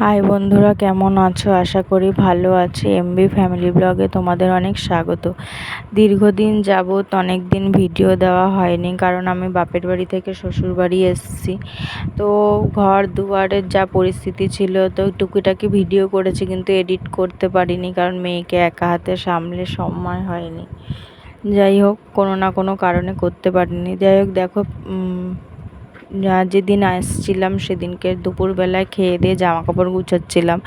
High বন্ধুরা, কেমন আছো? আশা করি ভালো আছি। এমবি ফ্যামিলি ব্লগে তোমাদের অনেক স্বাগত। দীর্ঘদিন যাবৎ অনেক দিন ভিডিও দেওয়া হয়নি, কারণ আমি বাপের বাড়ি থেকে শ্বশুর বাড়ি এসেছি। তো ঘর দুয়ারের যা পরিস্থিতি ছিল, তো টুকিটাকি ভিডিও করেছি, কিন্তু এডিট করতে পারিনি, কারণ মেয়েকে একা হাতে সামলে সময় হয়নি। যাই হোক, কোনো না কোনো কারণে করতে পারিনি। যাই হোক, দেখো যেদিন আসছিলাম সেদিনকে দুপুরবেলায় খেয়ে দিয়ে জামা কাপড় গুছাচ্ছিলাম।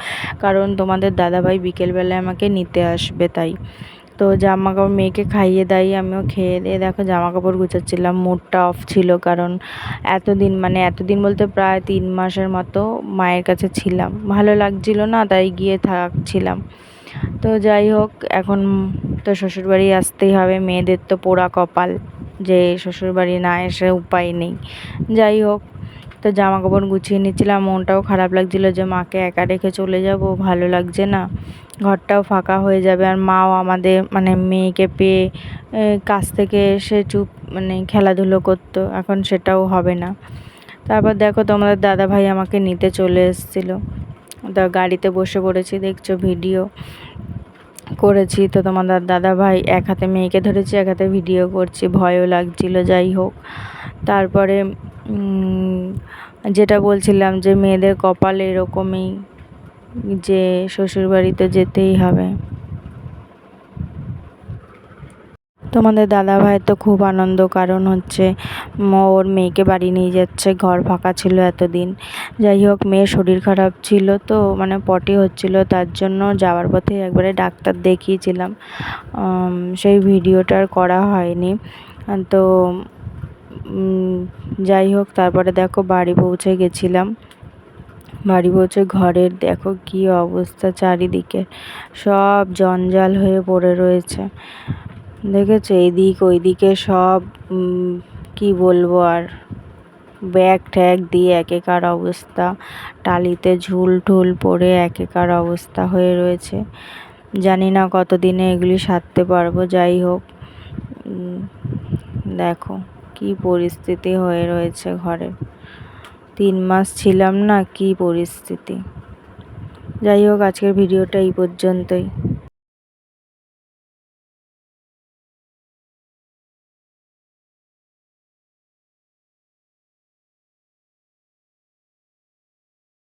কারণ তোমাদের দাদাভাই বিকেলবেলায় আমাকে নিতে আসবে তাই। তো জামা কাপড় মেয়েকে খাইয়ে দাইয়ে আমিও খেয়ে দিয়ে দেখো জামা কাপড় গুছাচ্ছিলাম। মুডটা অফ ছিল কারণ এতদিন মানে এতদিন বলতে প্রায় তিন মাসের মতো মায়ের কাছে ছিলাম। ভালো লাগছিল না তাই গিয়ে থাকছিলাম। তো যাই হোক, এখন তো শ্বশুরবাড়ি আসতেই হবে। মেয়েদের তো পোড়া কপাল, যে শ্বশুরবাড়ি না এসে উপায় নেই। যাই হোক, তো জামা কাপড় গুছিয়ে নিচ্ছিলাম। মনটাও খারাপ লাগছিল যে মাকে একা রেখে চলে যাব, ভালো লাগছে না। ঘরটাও ফাঁকা হয়ে যাবে। আর মাও আমাদের মানে মেয়েকে পেয়ে কাছ থেকে এসে চুপ মানে খেলাধুলো করতো। এখন সেটাও হবে না। তারপর দেখো তোমাদের দাদা ভাই আমাকে নিতে চলে এসেছিল। গাড়িতে বসে পড়েছি, দেখছ ভিডিও করেছি। তো তোমাদের দাদা ভাই এক হাতে মেয়েকে ধরেছি, এক হাতে ভিডিও করছি, ভয়ও লাগছিল, যাই হোক। তারপরে যেটা বলছিলাম যে মেয়েদের কপাল এরকমই যে শ্বশুরবাড়িতে যেতেই হবে। তোমাদের দাদা ভাই তো খুব আনন্দ, কারণ হচ্ছে ওর মেয়েকে বাড়ি নিয়ে যাচ্ছে, ঘর ফাঁকা ছিল এতদিন। যাই হোক, মেয়ের শরীর খারাপ ছিল তো মানে পটি হচ্ছিল, তার জন্য যাওয়ার পথে একবারে ডাক্তার দেখিয়েছিলাম। সেই ভিডিওটার করা হয়নি। তো যাই হোক, তারপরে দেখো বাড়ি পৌঁছে গেছিলাম। বাড়ি পৌঁছে ঘরের দেখো কি অবস্থা চারিদিকে। সব জঞ্জাল হয়ে পড়ে রয়েছে। দেখেছ? এইদিক ওইদিকে সব কি বলব আর? ব্যাগ ট্যাগ দিয়ে একেকার অবস্থা। টালিতে ঝুল ঠুল পড়ে একেকার অবস্থা হয়ে রয়েছে। জানি না কতদিনে এগুলি সারতে পারব, যাই হোক। দেখো কি পরিস্থিতি হয়ে রয়েছে ঘরে। তিন মাস ছিলাম না, কি পরিস্থিতি। যাই হোক, আজকের ভিডিওটা এই পর্যন্তই।